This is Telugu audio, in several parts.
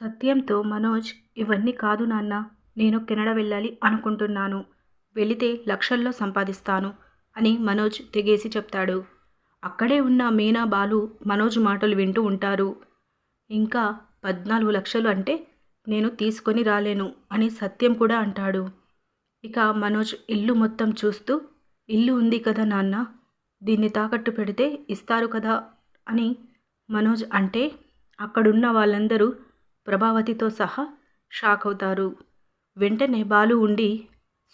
సత్యంతో మనోజ్ ఇవన్నీ కాదు నాన్న నేను కెనడా వెళ్ళాలి అనుకుంటున్నాను. వెళితే లక్షల్లో సంపాదిస్తాను అని మనోజ్ తెగేసి చెప్తాడు. అక్కడే ఉన్న మీనా బాలు మనోజ్ మాటలు వింటూ ఉంటారు. ఇంకా పద్నాలుగు లక్షలు అంటే నేను తీసుకొని రాలేను అని సత్యం కూడా అంటాడు. ఇక మనోజ్ ఇల్లు మొత్తం చూస్తూ ఇల్లు ఉంది కదా నాన్న దీన్ని తాకట్టు పెడితే ఇస్తారు కదా అని మనోజ్ అంటే అక్కడున్న వాళ్ళందరూ ప్రభావతితో సహా షాక్ అవుతారు. వెంటనే బాలు ఉండి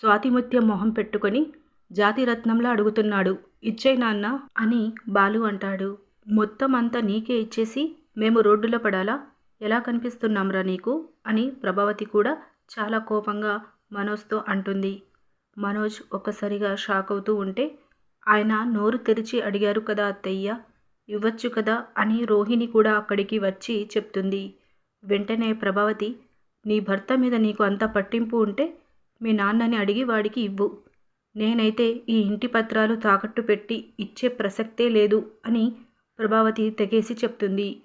స్వాతిముత్యం మొహం పెట్టుకొని జాతిరత్నంలా అడుగుతున్నాడు. ఇచ్చే నాన్న అని బాలు అంటాడు. మొత్తం అంతా నీకే ఇచ్చేసి మేము రోడ్డులో పడాలా? ఎలా కనిపిస్తున్నాంరా నీకు? అని ప్రభావతి కూడా చాలా కోపంగా మనోజ్తో అంటుంది. మనోజ్ ఒక్కసారిగా షాక్ అవుతూ ఉంటే ఆయన నోరు తెరిచి అడిగారు కదా అత్తయ్య? ఇవ్వచ్చు కదా అని రోహిణి కూడా అక్కడికి వచ్చి చెప్తుంది. వెంటనే ప్రభావతి నీ భర్త మీద నీకు అంత పట్టింపు ఉంటే మీ నాన్నని అడిగి వాడికి ఇవ్వు. నేనైతే ఈ ఇంటి పత్రాలు తాకట్టు పెట్టి ఇచ్చే ప్రసక్తే లేదు అని ప్రభావతి తెగేసి చెప్తుంది.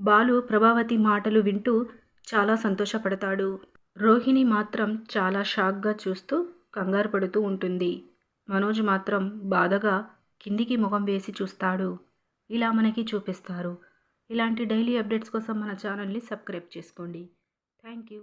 బాలు ప్రభావతి మాటలు వింటూ చాలా సంతోషపడతాడు. రోహిణి మాత్రం చాలా షాక్గా చూస్తూ కంగారు పడుతూ ఉంటుంది. మనోజ్ మాత్రం బాధగా కిందికి ముఖం వేసి చూస్తాడు. ఇలా మనకి చూపిస్తారు. ఇలాంటి డైలీ అప్డేట్స్ కోసం మన ఛానల్ని సబ్స్క్రైబ్ చేసుకోండి. Thank you